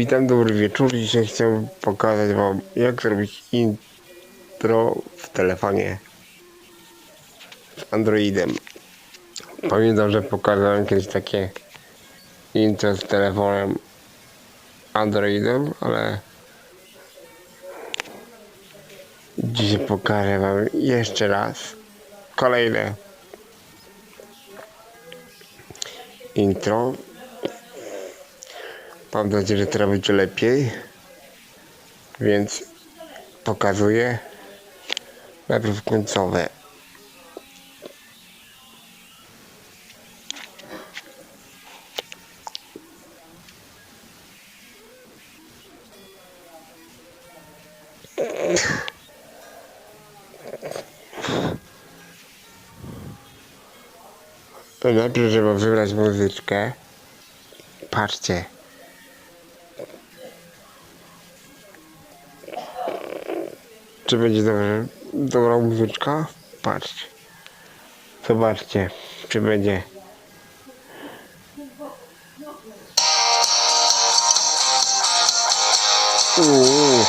Witam, dobry wieczór. Dzisiaj chciałbym pokazać Wam, jak zrobić intro w telefonie z Androidem. Pamiętam, że pokazałem kiedyś takie intro z telefonem Androidem, ale dzisiaj pokażę Wam jeszcze raz kolejne intro Mam nadzieję, że teraz będzie lepiej. Więc pokazuję najpierw końcowe. To najpierw, żeby wybrać muzyczkę. Patrzcie. Czy będzie dobrze, dobra muzyczka? Patrzcie. Zobaczcie, czy będzie. Uuu,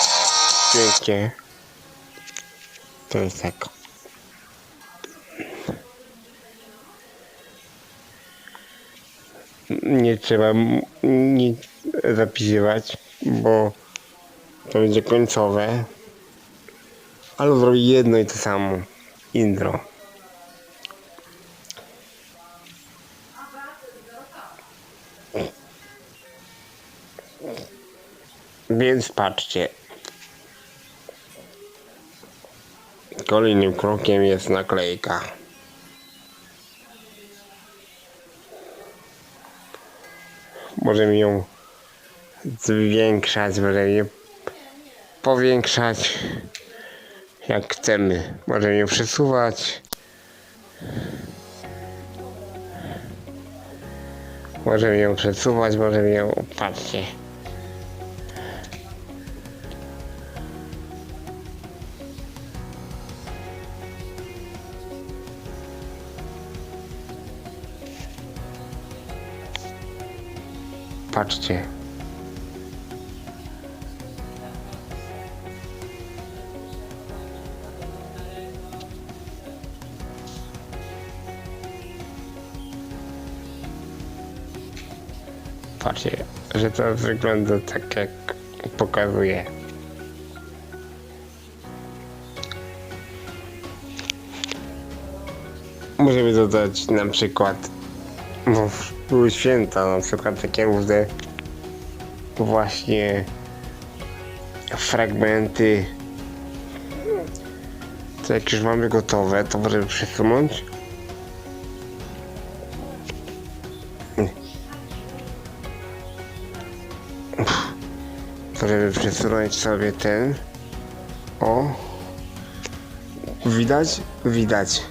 pięknie. To jest tak. Nie trzeba nic zapisywać, bo to będzie końcowe. Ale zrobi jedno i to samo. Intro. Więc patrzcie. Kolejnym krokiem jest naklejka. Możemy ją zwiększać, możemy powiększać jak chcemy. Możemy ją przesuwać. Możemy ją przesuwać, możemy ją... Patrzcie. Patrzcie. Patrzcie, że to wygląda tak jak pokazuje. Możemy dodać na przykład, no były święta, na przykład takie różne właśnie fragmenty. To jak już mamy gotowe, to możemy przesunąć. Możemy przesunąć sobie ten. O. Widać? Widać.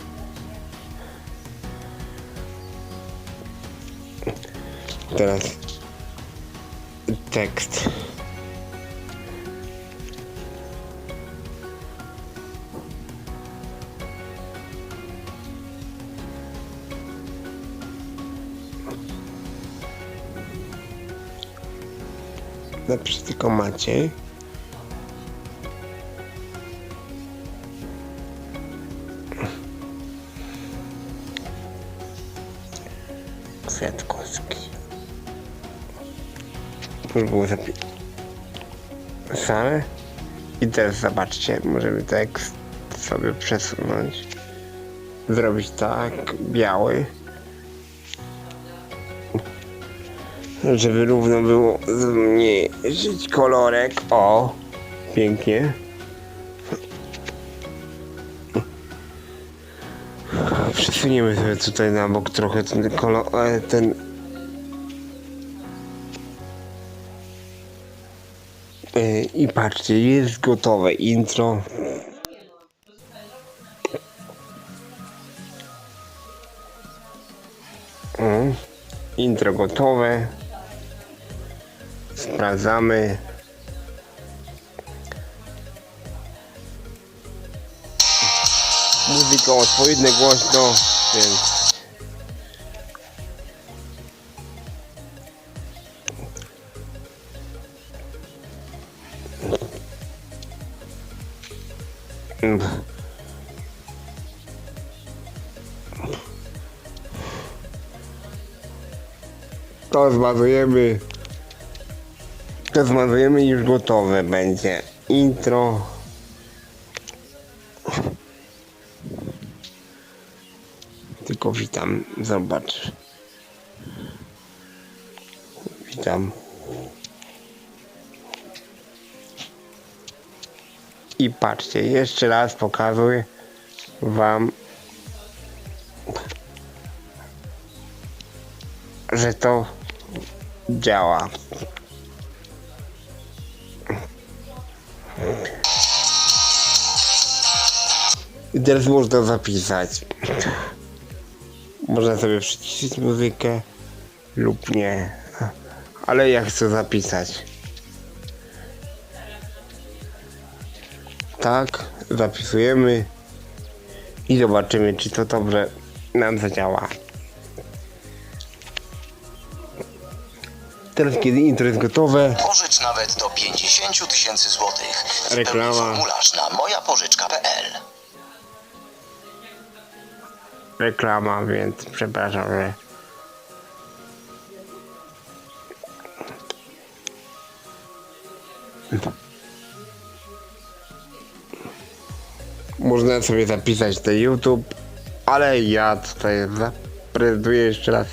Teraz tekst. Napisz tylko Maciej. Kwiatkowski. Już było zapisane. I teraz zobaczcie, możemy tekst sobie przesunąć. Zrobić tak, biały. Żeby równo było zmniejszyć kolorek. O, pięknie. Przesuniemy sobie tutaj na bok trochę ten kolor, e, ten E, I patrzcie, jest gotowe intro. O, intro gotowe. Sprawdzamy. Muzyką odpowiednio głośno, więc To zbazujemy to zmazujemy już gotowe będzie. Intro. Tylko witam, zobacz. Witam. I patrzcie, jeszcze raz pokazuję wam, że to działa. I teraz można zapisać. Można sobie przyciszyć muzykę lub nie. Ale ja chcę zapisać. Tak, zapisujemy i zobaczymy, czy to dobrze nam zadziała. Teraz, kiedy intro jest gotowe, Pożycz nawet do 50 tysięcy złotych. Wypełnij Reklama. formularz na mojapożyczka.pl. reklama, więc przepraszam, że można sobie zapisać na YouTube, ale ja tutaj zaprezentuję jeszcze raz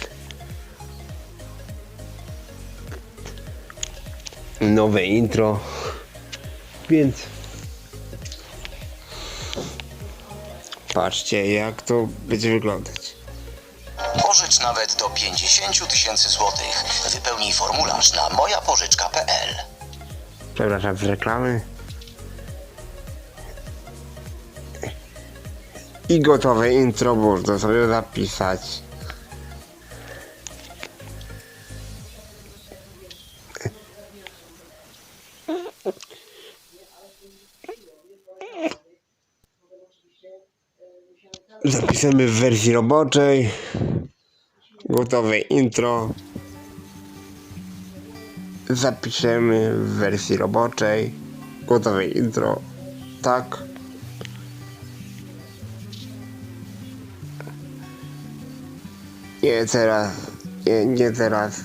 nowe intro, więc patrzcie jak to będzie wyglądać. Pożycz nawet do 50 tysięcy złotych. Wypełnij formularz na mojapożyczka.pl. Przepraszam z reklamy. I gotowe intro można sobie zapisać. Zapisamy w wersji roboczej. Gotowe intro. Zapiszemy w wersji roboczej. Gotowe intro. Tak. Nie teraz. Nie, nie teraz.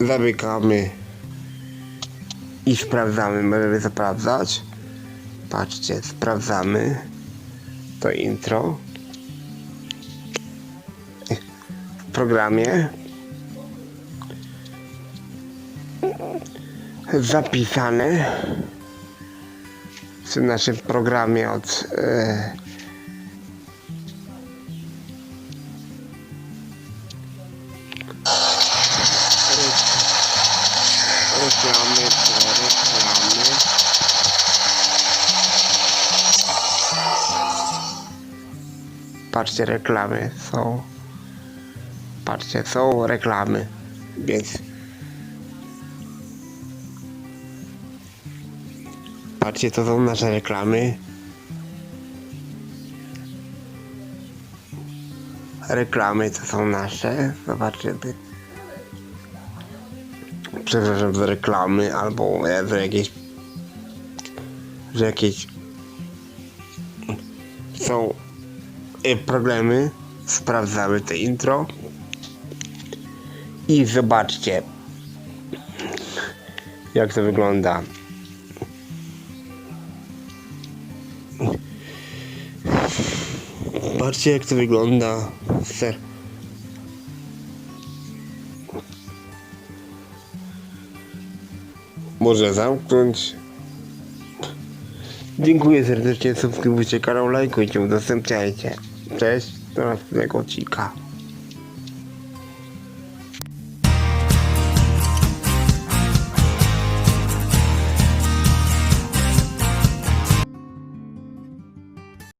Zamykamy. I sprawdzamy. Możemy sprawdzać. Patrzcie sprawdzamy to intro. W programie. Zapisane. W naszym programie od e, Patrzcie, reklamy są. Patrzcie, są reklamy, więc Patrzcie, to są nasze reklamy. Reklamy to są nasze. Zobaczcie. Przepraszam za reklamy albo że jakieś. że jakieś. są problemy. Sprawdzamy te intro. I zobaczcie. Jak to wygląda. Patrzcie jak to wygląda. Ser. Może zamknąć. Dziękuję serdecznie, subskrybujcie kanał, lajkujcie, udostępniajcie. Cześć, do następnego odcinka.